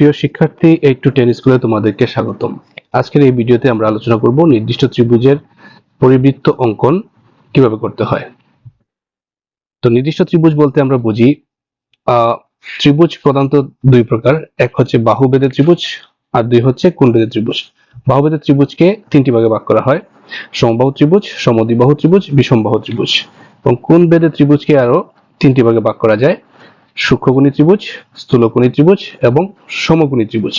প্রিয় শিক্ষার্থী এই টু টেন স্কুলে তোমাদেরকে স্বাগতম। আজকের এই ভিডিওতে আমরা আলোচনা করব নির্দিষ্ট ত্রিভুজের পরিবৃত্ত অঙ্কন কীভাবে করতে হয়। তো নির্দিষ্ট ত্রিভুজ বলতে আমরা বুঝি ত্রিভুজ প্রধানত দুই প্রকার। এক হচ্ছে বাহুবেদের ত্রিভুজ আর দুই হচ্ছে কোণবেদের ত্রিভুজ। বাহুবেদের ত্রিভুজকে তিনটি ভাগে ভাগ করা হয়, সমবাহু ত্রিভুজ, সমদ্বিবাহু ত্রিভুজ, বিষমবাহু ত্রিভুজ। এবং কোণবেদের ত্রিভুজকে আরও তিনটি ভাগে ভাগ করা যায়। সূক্ষ্মকোণী ত্রিভুজ, স্থূলকোণী ত্রিভুজ এবং সমকোণী ত্রিভুজ।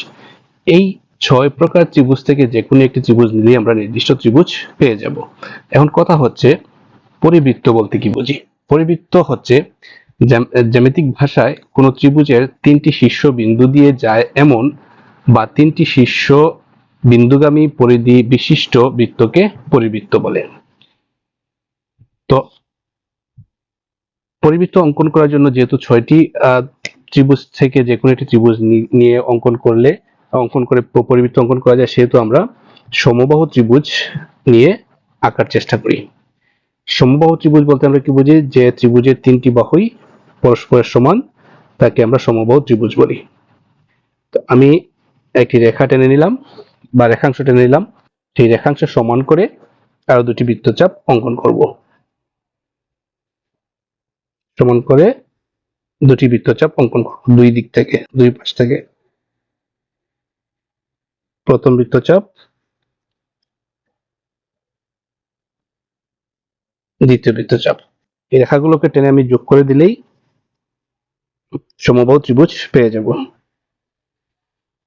এই ছয় প্রকার ত্রিভুজ থেকে যে কোনো একটি ত্রিভুজ নিলে আমরা নির্দিষ্ট ত্রিভুজ পেয়ে যাব। এখন কথা হচ্ছে পরিবৃত্ত বলতে কি বুঝি? পরিবৃত্ত হচ্ছে জ্যামিতিক ভাষায় কোনো ত্রিভুজের তিনটি শীর্ষ বিন্দু দিয়ে যায় এমন বা তিনটি শীর্ষ বিন্দুগামী পরিধি বিশিষ্ট বৃত্তকে পরিবৃত্ত বলে। তো পরিবৃত্ত অঙ্কন করার জন্য যেহেতু ছয়টি ত্রিভুজ থেকে যে কোনো একটি ত্রিভুজ নিয়ে অঙ্কন করলে, অঙ্কন করে পরিবৃত্ত অঙ্কন করা যায়, সেহেতু আমরা সমবাহু ত্রিভুজ নিয়ে আঁকার চেষ্টা করি। সমবাহু ত্রিভুজ বলতে আমরা কি বুঝি? যে ত্রিভুজের তিনটি বাহুই পরস্পরের সমান, তাকে আমরা সমবাহু ত্রিভুজ বলি। তো আমি একটি রেখা টেনে নিলাম, বা রেখাংশ টেনে নিলাম, সেই রেখাংশ সমান করে আরও দুটি বৃত্তচাপ অঙ্কন করব। সমান করে দুটি বৃত্তচাপ অঙ্কন করব দুই দিক থেকে, দুই পাশ থেকে। প্রথম বৃত্তচাপ। দ্বিতীয় বৃত্তচাপ। এই রেখাগুলোকে টেনে আমি যোগ করে দিলেই সমবাহু ত্রিভুজ পেয়ে যাব।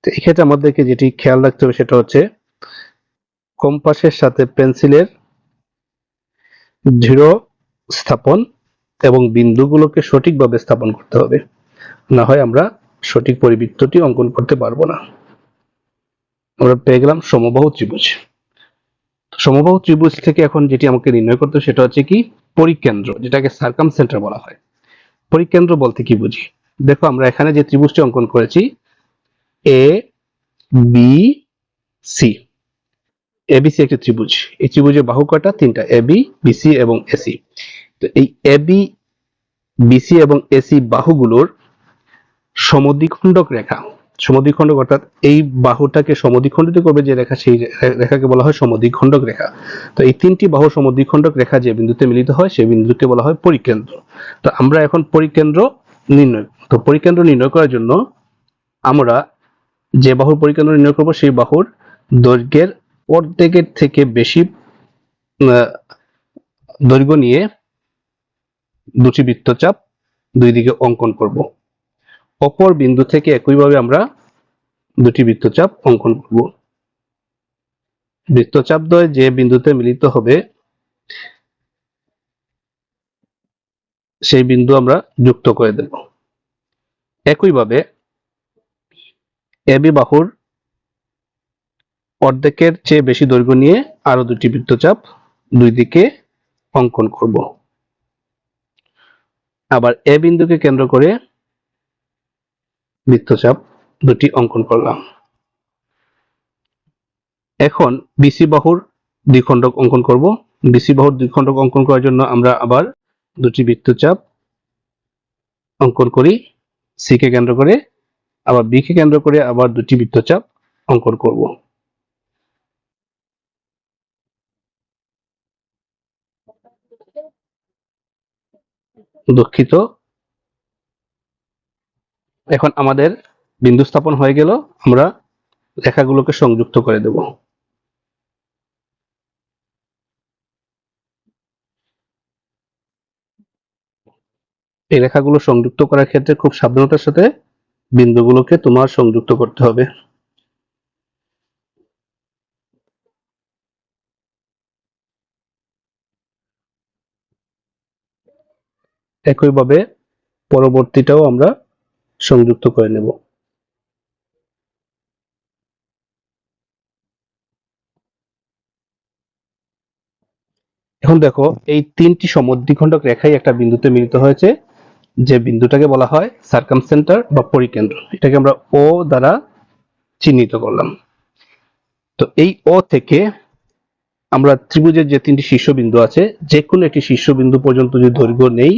তো এক্ষেত্রে আমাদেরকে যেটি খেয়াল রাখতে হবে সেটা হচ্ছে কম্পাসের সাথে পেন্সিলের দৃঢ় স্থাপন এবং বিন্দুগুলোকে সঠিকভাবে স্থাপন করতে হবে। না হয় আমরা সঠিক পরিবৃত্তটি অঙ্কন করতে পারব না। আমরা পেয়ে গেলাম সমবাহু ত্রিভুজ। সমবাহু ত্রিভুজ থেকে এখন যেটি আমাকে নির্ণয় করতে সেটা হচ্ছে কি? পরিকেন্দ্র, যেটাকে সার্কাম সেন্টার বলা হয়। পরিকেন্দ্র বলতে কি বুঝি? দেখো আমরা এখানে যে ত্রিভুজটি অঙ্কন করেছি এ বি সি এবিসি একটি ত্রিভুজ। এই ত্রিভুজের বাহু কয়টা? তিনটা। এবি বিসি এবং এসি তো এই এবি বিসি এবং এসি বাহুগুলোর সমদ্বিখণ্ডক রেখা, সমদ্বিখণ্ডক অর্থাৎ এই বাহুটাকে সমদ্বিখণ্ডিত করবে যে রেখা, সেই রেখাকে বলা হয় সমদ্বিখণ্ডক রেখা। তো এই তিনটি বাহু সমদ্বিখণ্ডক রেখা যে বিন্দুতে মিলিত হয়, সেই বিন্দুকে বলা হয় পরিকেন্দ্র। তো আমরা এখন পরিকেন্দ্র নির্ণয়, তো পরিকেন্দ্র নির্ণয় করার জন্য আমরা যে বাহুর পরিকেন্দ্র নির্ণয় করব, সেই বাহুর দৈর্ঘ্যের অর্ধেকের থেকে বেশি দৈর্ঘ্য নিয়ে দুটি বৃত্তচাপ দুই দিকে অঙ্কন করব। অপর বিন্দু থেকে একইভাবে আমরা দুটি বৃত্তচাপ অঙ্কন করব। বৃত্তচাপ দ্বয় যে বিন্দুতে মিলিত হবে, সেই বিন্দু আমরা যুক্ত করে দেব। একইভাবে এবি বাহুর অর্ধেকের চেয়ে বেশি দৈর্ঘ্য নিয়ে আরও দুটি বৃত্তচাপ দুই দিকে অঙ্কন করব। আবার এ বিন্দুকে কেন্দ্র করে বৃত্তচাপ দুটি অঙ্কন করলাম। এখন বিসি বাহুর দ্বিখণ্ডক অঙ্কন করব। বিসি বাহুর দ্বিখণ্ডক অঙ্কন করার জন্য আমরা আবার দুটি বৃত্তচাপ অঙ্কন করি। সি কে কেন্দ্র করে, আবার বি কে কেন্দ্র করে আবার দুটি বৃত্তচাপ অঙ্কন করব। দুঃখিত। এখন আমাদের বিন্দু স্থাপন হয়ে গেল। আমরা রেখাগুলোকে সংযুক্ত করে দেব। এই রেখাগুলো সংযুক্ত করার ক্ষেত্রে খুব সাবধানতার সাথে বিন্দুগুলোকে তোমার সংযুক্ত করতে হবে। একইভাবে পরবর্তীটাও আমরা সংযুক্ত করে নেব। এখন দেখো, এই তিনটি সমদ্বিখণ্ডক রেখাই একটা বিন্দুতে মিলিত হয়েছে। যে বিন্দুটাকে বলা হয় সার্কাম সেন্টার বা পরিকেন্দ্র। এটাকে আমরা ও দ্বারা চিহ্নিত করলাম। তো এই ও থেকে আমরা ত্রিভুজের যে তিনটি শীর্ষবিন্দু আছে যে কোনো একটি শীর্ষবিন্দু পর্যন্ত যদি দৈর্ঘ্য নেই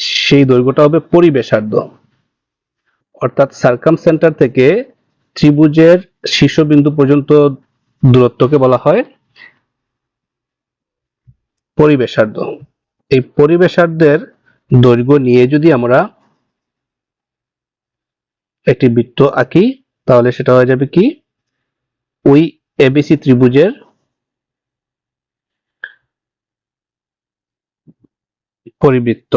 সেই দৈর্ঘ্যটা হবে পরিবেশার্ধ। অর্থাৎ সার্কাম সেন্টার থেকে ত্রিভুজের শীর্ষবিন্দু পর্যন্ত দূরত্বকে বলা হয় পরিবেশার্ধ। এই পরিবেশার্ধের দৈর্ঘ্য নিয়ে যদি আমরা একটি বৃত্ত আঁকি, তাহলে সেটা হয়ে যাবে কি? ওই এবিসি ত্রিভুজের পরিবৃত্ত।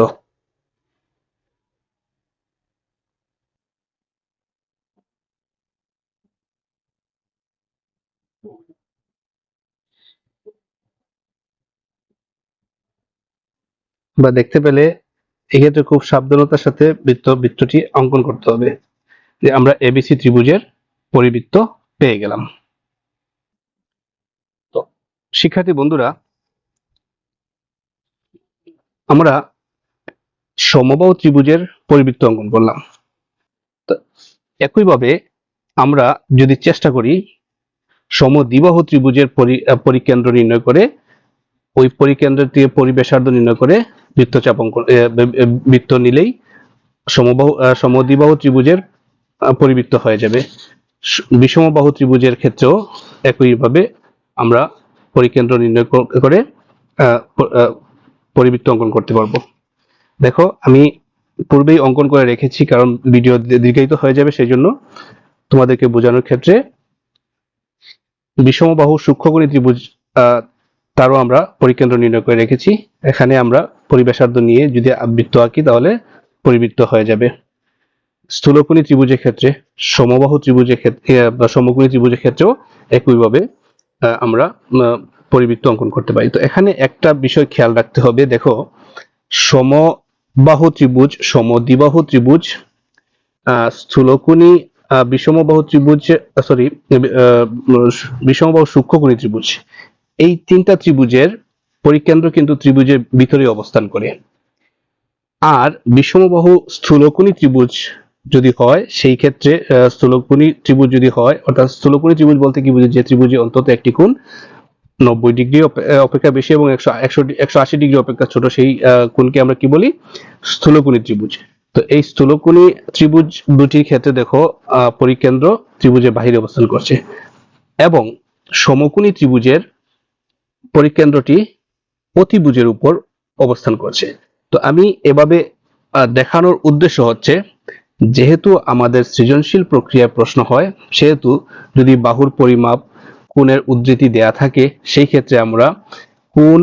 বা দেখতে পেলে এক্ষেত্রে খুব সাবধানতার সাথে বৃত্ত, বৃত্তটি অঙ্কন করতে হবে। যে আমরা এবিসি ত্রিভুজের পরিবৃত্ত পেয়ে গেলাম। তো, শিক্ষার্থী বন্ধুরা, আমরা সমবাহু ত্রিভুজের পরিবৃত্ত অঙ্কন করলাম। তো, একইভাবে আমরা যদি চেষ্টা করি সমদ্বিবাহু ত্রিভুজের পরিকেন্দ্র নির্ণয় করে, ওই পরিকেন্দ্র থেকে পরিবেশার্ধ নির্ণয় করে বৃত্তচাপ অঙ্কন এ, বে- এ, বৃত্ত নিলেই সমবাহু সমদ্বিবাহু ত্রিভুজের পরিবৃত্ত হয়ে যাবে। বিষমবাহু ত্রিভুজের ক্ষেত্রেও একইভাবে আমরা পরিকেন্দ্র নির্ণয় করে পরিবৃত্ত অঙ্কন করতে পারব। দেখো আমি পূর্বেই অঙ্কন করে রেখেছি কারণ ভিডিও দীর্ঘায়িত হয়ে যাবে সেই জন্য তোমাদেরকে বোঝানোর ক্ষেত্রে বিষমবাহু সূক্ষ্মকোণী ত্রিভুজ তারও আমরা পরিকেন্দ্র নির্ণয় করে রেখেছি। এখানে আমরা পরিবেশার্ধ নিয়ে যদি আবৃত্ত আঁকি, তাহলে পরিবৃত্ত হয়ে যাবে। স্থূলকোণী ত্রিভুজের ক্ষেত্রে, সমবাহু ত্রিভুজের ক্ষেত্রে বা সমকোণী ত্রিভুজের ক্ষেত্রেও একইভাবে আমরা পরিবৃত্ত অঙ্কন করতে পারি। তো এখানে একটা বিষয় খেয়াল রাখতে হবে। দেখো, সমবাহু ত্রিভুজ, সমদ্বিবাহু ত্রিভুজ স্থূলকোণী বিষমবাহু ত্রিভুজ সরি বিষমবাহু সূক্ষ্মকোণী ত্রিভুজ। এই তিনটা ত্রিভুজের পরিকেন্দ্র কিন্তু ত্রিভুজের ভিতরে অবস্থান করে। আর বিষমবাহু স্থূলকোণী ত্রিভুজ যদি হয়, সেই ক্ষেত্রে স্থূলকোণী ত্রিভুজ যদি হয়, অর্থাৎ স্থূলকোণী ত্রিভুজ বলতে কি বুঝি যে ত্রিভুজে অন্তত একটি কোণ নব্বই ডিগ্রি অপেক্ষা বেশি এবং একশো একশো একশো আশি ডিগ্রি অপেক্ষা ছোট, সেই কোণকে আমরা কি বলি? স্থূলকোণী ত্রিভুজ। তো এই স্থূলকোণী ত্রিভুজ দুটির ক্ষেত্রে দেখো পরিকেন্দ্র ত্রিভুজের বাহিরে অবস্থান করছে। এবং সমকোণী ত্রিভুজের পরিকেন্দ্রটি অতিভুজের উপর অবস্থান করছে। তো আমি এভাবে দেখানোর উদ্দেশ্য হচ্ছে, যেহেতু আমাদের সৃজনশীল প্রক্রিয়ায় প্রশ্ন হয়, সেহেতু যদি বাহুর পরিমাপ কোণের উদ্ধৃতি দেয়া থাকে, সেই ক্ষেত্রে আমরা কোন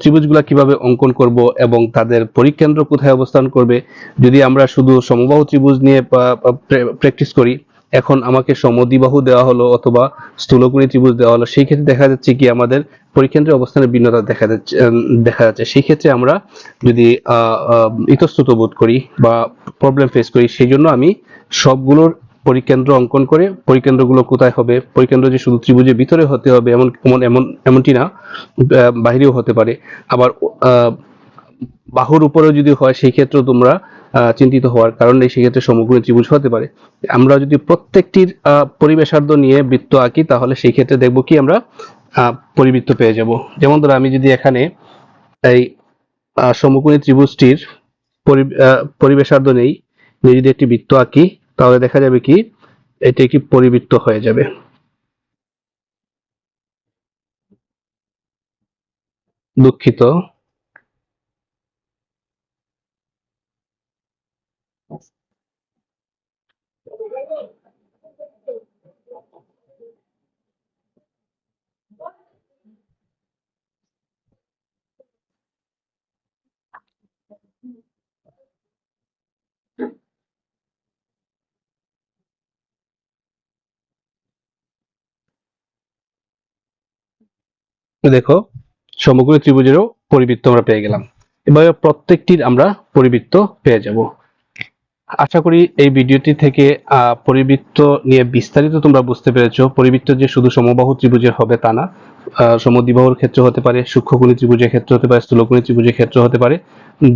ত্রিভুজগুলা কীভাবে অঙ্কন করব এবং তাদের পরিকেন্দ্র কোথায় অবস্থান করবে, যদি আমরা শুধু সমবাহু ত্রিভুজ নিয়ে প্র্যাকটিস করি এখন আমাকে সমদ্বিবাহু দেওয়া হলো অথবা স্থূলকোণী ত্রিভুজ দেওয়া হলো, সেই ক্ষেত্রে দেখা যাচ্ছে কি আমাদের পরিকেন্দ্রের অবস্থানের ভিন্নতা দেখা যাচ্ছে দেখা যাচ্ছে। সেই ক্ষেত্রে আমরা যদি ইতস্তত বোধ করি বা প্রবলেম ফেস করি, সেই জন্য আমি সবগুলোর পরিকেন্দ্র অঙ্কন করে পরিকেন্দ্রগুলো কোথায় হবে পরিকেন্দ্র যে শুধু ত্রিভুজের ভিতরে হতে হবে এমন এমন এমন, এমনটি না বাহিরেও হতে পারে। আবার বাহুর উপরেও যদি হয়, সেই ক্ষেত্রেও তোমরা চিন্তিত হওয়ার কারণে সেক্ষেত্রে সমগ্র ত্রিভুজ হতে পারে। আমরা যদি প্রত্যেকটির পরিবেশার্ধ নিয়ে বৃত্ত আঁকি, তাহলে সেই ক্ষেত্রে দেখব কি আমরা পরিবৃত্ত পেয়ে যাব। যেমন ধরো আমি যদি এখানে এই সমকোণী ত্রিভুজটির পরিবেশার্ধ নেই যদি একটি বৃত্ত আঁকি, তাহলে দেখা যাবে কি, এটি একটি পরিবৃত্ত হয়ে যাবে। দুঃখিত। দেখো, সমগ্র ত্রিভুজেরও পরিবৃত্ত আমরা পেয়ে গেলাম। এভাবে প্রত্যেকটির আমরা পরিবৃত্ত পেয়ে যাব। আশা করি এই ভিডিওটি থেকে পরিবৃত্ত নিয়ে বিস্তারিত তোমরা বুঝতে পেরেছ। পরিবৃত্ত যে শুধু সমবাহু ত্রিভুজের হবে তা না সমদ্বিবাহুর ক্ষেত্রে হতে পারে, সূক্ষ্মকোণী ত্রিভুজের ক্ষেত্রে হতে পারে, স্থূলকোণী ত্রিভুজের ক্ষেত্রে হতে পারে।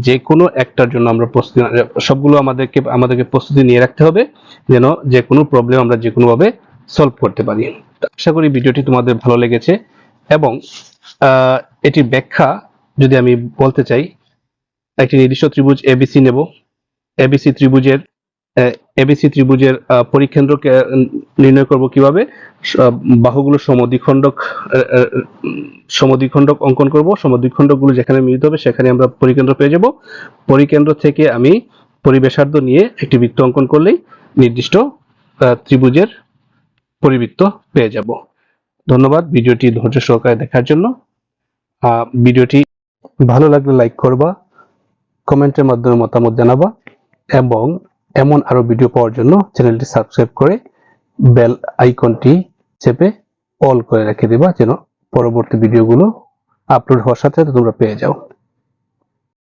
যে কোনো একটার জন্য আমরা প্রস্তুতি সবগুলো আমাদেরকে আমাদেরকে প্রস্তুতি নিয়ে রাখতে হবে, যেন যে কোনো প্রবলেম আমরা যে কোনো ভাবে সলভ করতে পারি। আশা করি ভিডিওটি তোমাদের ভালো লেগেছে। এবং এটির ব্যাখ্যা যদি আমি বলতে চাই একটি নির্দিষ্ট ত্রিভুজ এবিসি নেব। এবিসি ত্রিভুজের এবিসি ত্রিভুজের আহ, পরিকেন্দ্রকে নির্ণয় করব কীভাবে? বাহুগুলো সমদ্বিখণ্ডক সমদ্বিখণ্ডক অঙ্কন করব। সমদ্বিখণ্ডকগুলো যেখানে মিলিত হবে সেখানে আমরা পরিকেন্দ্র পেয়ে যাব। পরিকেন্দ্র থেকে আমি পরিবেশার্ধ নিয়ে একটি বৃত্ত অঙ্কন করলেই নির্দিষ্ট ত্রিভুজের পরিবৃত্ত পেয়ে যাব। ধন্যবাদ ভিডিওটি ধৈর্য সহকারে দেখার জন্য। ভিডিওটি ভালো লাগলে লাইক করবা, কমেন্টের মাধ্যমে মতামত জানাবা এবং এমন আরও ভিডিও পাওয়ার জন্য চ্যানেলটি সাবস্ক্রাইব করে বেল আইকনটি চেপে অল করে রেখে দেবা যেন পরবর্তী ভিডিওগুলো আপলোড হওয়ার সাথে সাথে তোমরা পেয়ে যাও।